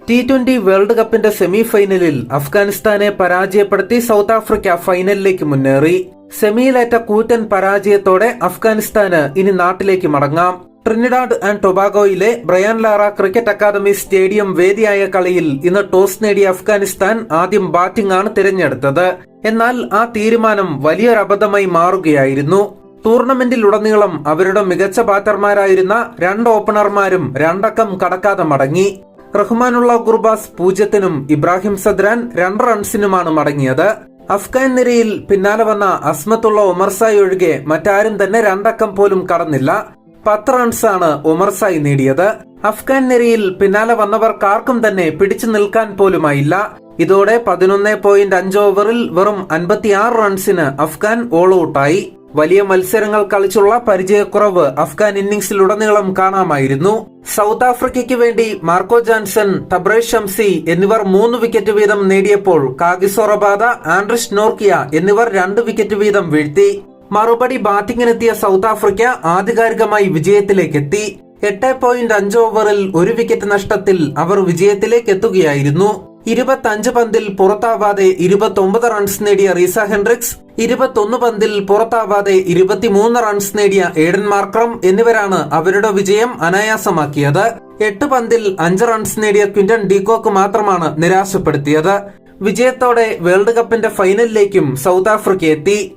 T twenty world കപ്പിന്റെ semi ഫൈനലിൽ അഫ്ഗാനിസ്ഥാനെ പരാജയപ്പെടുത്തി സൗത്ത് ആഫ്രിക്ക ഫൈനലിലേക്ക് മുന്നേറി. സെമിയിലേറ്റ കൂറ്റൻ പരാജയത്തോടെ അഫ്ഗാനിസ്ഥാന് ഇനി നാട്ടിലേക്ക് മടങ്ങാം. Trinidad and ടൊബാഗോയിലെ Brian Lara cricket academy stadium വേദിയായ കളിയിൽ ഇന്ന് ടോസ് നേടിയ അഫ്ഗാനിസ്ഥാൻ ആദ്യം ബാറ്റിംഗ് ആണ് തിരഞ്ഞെടുത്തത്. എന്നാൽ ആ തീരുമാനം വലിയൊരു അബദ്ധമായി മാറുകയായിരുന്നു. ടൂർണമെന്റിലുടനീളം അവരുടെ മികച്ച ബാറ്റർമാരായിരുന്ന രണ്ട് ഓപ്പണർമാരും രണ്ടക്കം കടക്കാതെ മടങ്ങി. റഹ്മാനുള്ള ഗുർബാസ് പൂജ്യത്തിനും ഇബ്രാഹിം സദ്രാൻ രണ്ട് റൺസിനുമാണ് മടങ്ങിയത്. അഫ്ഗാൻ നിരയിൽ പിന്നാലെ വന്ന അസ്മത്തുള്ള ഒമർസായി ഒഴികെ മറ്റാരും തന്നെ രണ്ടക്കം പോലും കടന്നില്ല. പത്ത് റൺസാണ് ഒമർസായി നേടിയത്. അഫ്ഗാൻ നിരയിൽ പിന്നാലെ വന്നവർക്കാർക്കും തന്നെ പിടിച്ചു നിൽക്കാൻ പോലുമായില്ല. ഇതോടെ പതിനൊന്ന് പോയിന്റ് അഞ്ച് ഓവറിൽ വെറും അൻപത്തിയാറ് റൺസിന് അഫ്ഗാൻ ഓൾ ഔട്ടായി. വലിയ മത്സരങ്ങൾ കളിച്ചുള്ള പരിചയക്കുറവ് അഫ്ഗാൻ ഇന്നിംഗ്സിലുടനീളം കാണാമായിരുന്നു. സൗത്ത് ആഫ്രിക്കയ്ക്ക് വേണ്ടി മാർക്കോ ജാൻസൺ തബ്രേഷ് ഷംസി എന്നിവർ മൂന്ന് വിക്കറ്റ് വീതം നേടിയപ്പോൾ കാഗിസോറബാദ ആൻഡ്രിഷ് നോർക്കിയ എന്നിവർ രണ്ട് വിക്കറ്റ് വീതം വീഴ്ത്തി. മറുപടി ബാറ്റിംഗിനെത്തിയ സൗത്ത് ആഫ്രിക്ക ആധികാരികമായി വിജയത്തിലേക്കെത്തി. എട്ട് പോയിന്റ് അഞ്ച് ഓവറിൽ ഒരു വിക്കറ്റ് നഷ്ടത്തിൽ അവർ വിജയത്തിലേക്ക് എത്തുകയായിരുന്നു ഇരുപത്തഞ്ച് പന്തിൽ പുറത്താവാതെ ഇരുപത്തൊമ്പത് റൺസ് നേടിയ റീസ ഹെൻഡ്രിക്സ് ഇരുപത്തൊന്ന് പന്തിൽ പുറത്താവാതെ ഇരുപത്തിമൂന്ന് റൺസ് നേടിയ ഏഡൻ മാർക്രം എന്നിവരാണ് അവരുടെ വിജയം അനായാസമാക്കിയത്. എട്ട് പന്തിൽ അഞ്ച് റൺസ് നേടിയ ക്വിന്റൺ ഡീകോക്ക് മാത്രമാണ് നിരാശപ്പെടുത്തിയത്. വിജയത്തോടെ വേൾഡ് കപ്പിന്റെ ഫൈനലിലേക്കും സൗത്ത് ആഫ്രിക്ക എത്തി